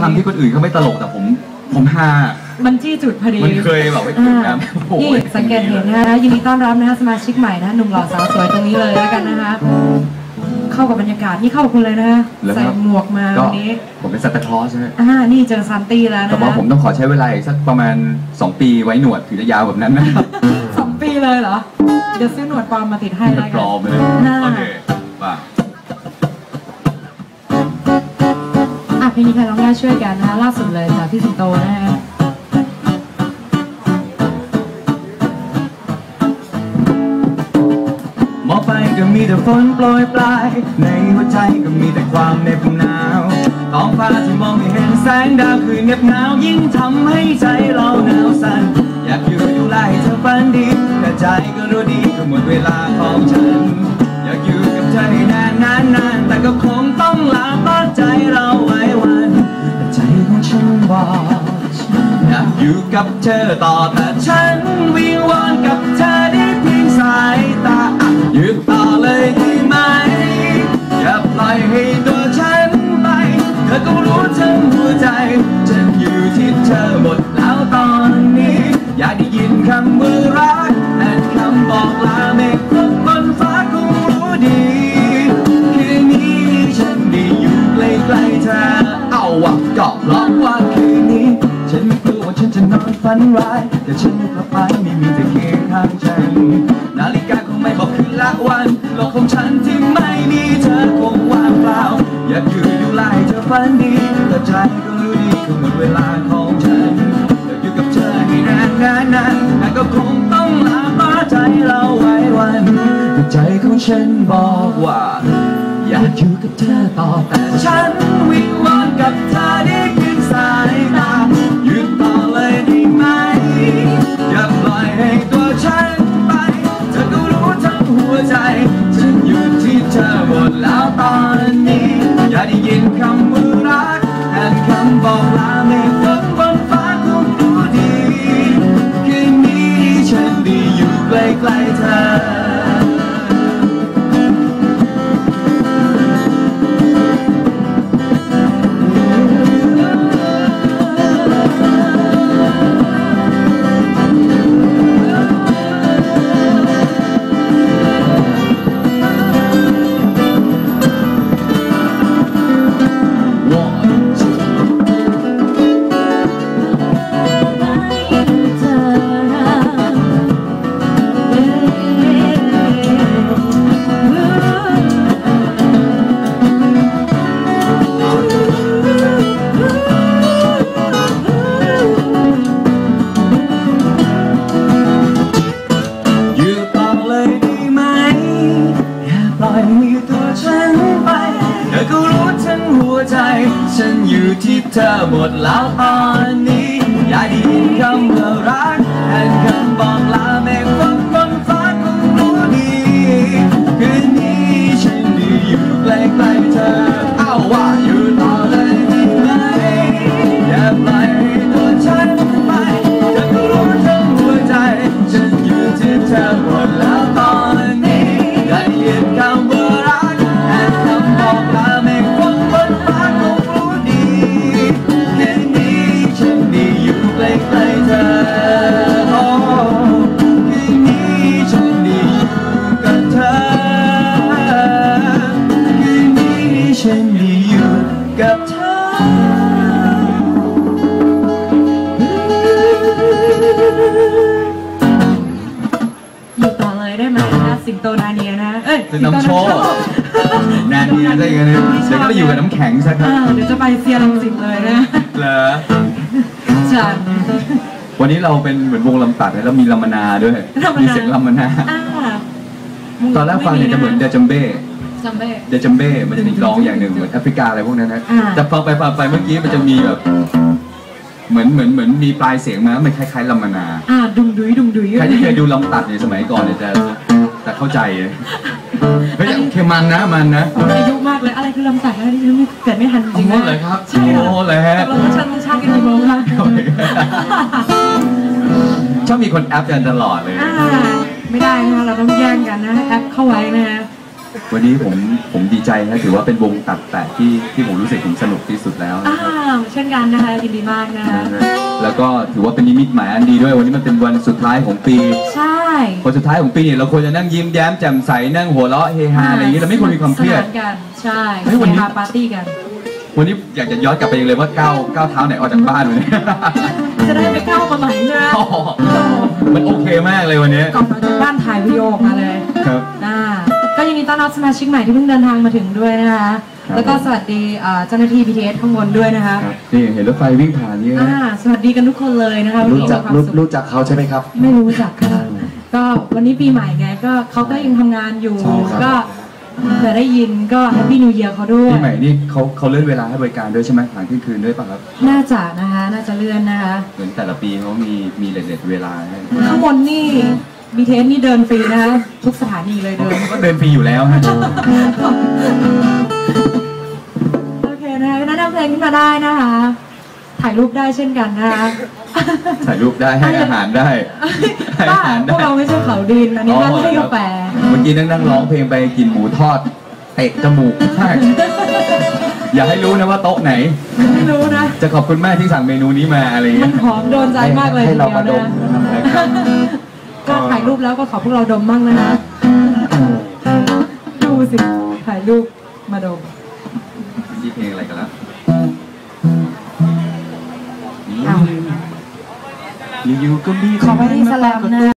คำที่คนอื่นเขาไม่ตลกแต่ผม ผมฮามันจี้จุดพอดีมันเคยแบบไม่ถึงนะโอ้โหนี่สังเกตเห็นนะคะยินดีต้อนรับนะคะสมาชิกใหม่นะหนุ่มหล่อสาวสวยตรงนี้เลยแล้วกันนะคะเข้ากับบรรยากาศนี่เข้ากับคุณเลยนะคะเหรอใส่ครับหมวกมาก็วันนี้ผมเป็นซันตาคลอสใช่ไหมอ่านี่เจอซันตี้แล้วแต่นะว่าคะผมต้องขอใช้เวลาอีกสักประมาณ 2 ปีไว้หนวดถึงจะยาวแบบนั้นนะครับสองปีเลยเหรอเดี๋ยวซื้อหนวดปลอมมาติดให้มันแล้วปลกัอมนไปเลยน่าโอเคว่า ช่วยกันนะคะล่าสุดเลยจากพี่สิงโตนะคะมองไปก็มีแต่ฝนโปรยปลาย ในหัวใจก็มีแต่ความเหน็บหนาวท้องฟ้าที่มองไม่เห็นแสงดาวคือเหน็บหนาวยิ่งทำให้ใจเราหนาวสั่นอยากอยู่ดูแลให้เธอฝันดีแต่ใจก็รู้ดีก็หมดเวลาของฉัน อยากอยู่กับเธอต่อแต่ฉันวิงวอนกับเธอได้เพียงสายตาอะหยุดต่อเลยได้ไหม อย่าปล่อยให้ตัวฉันไป เธอก็รู้ทั้งหัวใจฉันอยู่ที่เธอหมดแล้วตอนนี้ อยากได้ยินคำว่ารัก ฝันร้าย แต่ฉันกลับไปไม่มีเธอเคียงข้างฉัน นาฬิกาคงไม่บอกคืนละวันโลกของฉันที่ไม่มีเธอคงว่างเปล่า อยากอยู่ดูแลให้เธอฝันดีแต่ใจก็รู้ดีคือหมดเวลาของฉันอยากอยู่กับเธอให้นานนานนานแต่ก็คงต้องลาเพราใจเราไว้วันแต่ใจของฉันบอกว่า อยากอยู่กับเธอต่อแต่ฉันวิงวอนกับเธอได้ เธอหมดแล้วตอนนี้อยายดี ฉันได้อยู่กับเธออยู่ต่อเลยได้ไหมนะสิงโตนาเนียนะ เอ้ยสิงโตนำโชคแนนเนี่ยได้กันเนี่ยเดี๋ยวก็ไปอยู่กับน้ำแข็งซะครัอ่าบเดี๋ยวจะไปเซียรังสิตเลยนะเหรอจันวันนี้เราเป็นเหมือนวงลำตัดแล้วมีลำมนาด้วย ลำมนามี มีเสียงลำมนา อ่าตอนแรกฟังเนี่ยจะเหมือนเดจัมเบ้ จำได้เดจัมเบ้ มันจะมีกลองอย่างหนึ่งเหมือนแอฟริกาอะไรพวกนั้นนะอ่า แต่ฟังไปฟังไปเมื่อกี้มันจะมีแบบเหมือนเหมือนเหมือนมีปลายเสียงมามันคล้ายๆลำมนา อ่าดุงดุยดุงดุยใครที่เคยดูลำตัดในสมัยก่อนเนี่ยจะจะเข้าใจเลยเฮ้ยโอเคมันนะมันนะผมอายุมากเลยอะไรคือลำตัดนะที่ฉันไม่เกิดไม่ทันจริงโอ้ๆโหเลยครับใช่เหรอโอ้โหเลยฮะตกลงว่าฉันชาติกันกี่โมงคะชอบมีคนแอปกันตลอดเลย อ่าไม่ได้นะคะเราต้องแย่งกันนะแอปเข้าไว้นะฮะ วันนี้ผมผมดีใจนะถือว่าเป็นวงตัดแต่ที่ที่ผมรู้สึกผมสนุกที่สุดแล้วอ้าวเช่นกันนะคะยินดีมากนะคะ นะฮะแล้วก็ถือว่าเป็นนิมิตหมายอันดีด้วย วันนี้มันเป็นวันสุดท้ายของปีใช่ วันสุดท้ายของปีเนี่ยเราควรจะนั่งยิ้มแย้มแจ่มใสนั่งหัวเราะเฮฮาอะไรอย่างนี้เราไม่ควรมีความเครียด สนานกันใช่เฮ้ยวันนี้เฮฮาปาร์ตี้กัน วันนี้อยากจะย้อนกลับไปยังเลยว่าก้าวก้าวเท้าไหนออกจากบ้านวันนี้ จะได้ไปเข้ามาใหม่ใช่ไหมอ๋อมันโอเคมากเลยวันนี้ก่อนออกจากบ้านถ่ายวิดีโอออกมาเลยครับ อ่า ก็ยินดีต้อนรับสมาชิกใหม่ที่เพิ่งเดินทางมาถึงด้วยนะคะ ครับ แล้วก็สวัสดีอ่าเจ้าหน้าที่ BTS ข้างบนด้วยนะคะครับนี่เห็นรถไฟวิ่งผ่านนี่อ่าสวัสดีกันทุกคนเลยนะคะวันรู้นี้จักมีความรู้สุขรู้จักเขาใช่ไหมครับ ไม่รู้จักค่ะ ก็วันนี้ปีใหม่ไงก็เขาก็ยังทำงานอยู่ ใช่ครับ ก็จะได้ยินก็แฮปปี้นิวเยียร์เขาด้วย ปีใหม่นี่เขาเขาเลื่อนเวลาให้บริการด้วยใช่ไหมผ่านเที่ยงคืนด้วยป่ะครับน่าจะนะคะ น่าจะเลื่อนนะคะ เหมือนแต่ละปีเขามีมีเลทเวลาให้ ข้างบนนี่ BTS นี่เดินฟรีนะคะทุกสถานีเลยเดิน ก็เดินฟรีอยู่แล้วฮะโอเคนะคะแนะนำเพลงขึ้นมาได้นะคะ ถ่ายรูปได้เช่นกันนะคะถ่ายรูปได้ให้อาหารได้ให้ป้าอาหารพวได้กเราไม่ใช่เขาดินอันนี้อ๋อร้านให้กาแฟเมื่อกี้นั่งนั่งร้องเพลงไปกินหมูทอดเตะจมูกมากอย่าให้รู้นะว่าโต๊ะไหน ไม่รู้นะ จะขอบคุณมากที่สั่งเมนูนี้มาอะไรอย่างมัเงี้นย หอมโดนใจมากเลยให้เรามาดทีมเดียวนะนะครับ ก็ถ่ายรูปแล้วก็ขอพวกเราดมบ้างนะคะดูสิถ่ายรูปมาดมนี่เพลงอะไรกันแล้วอ้าวอยู่ๆก็มี ขอไปที่สแลมนะ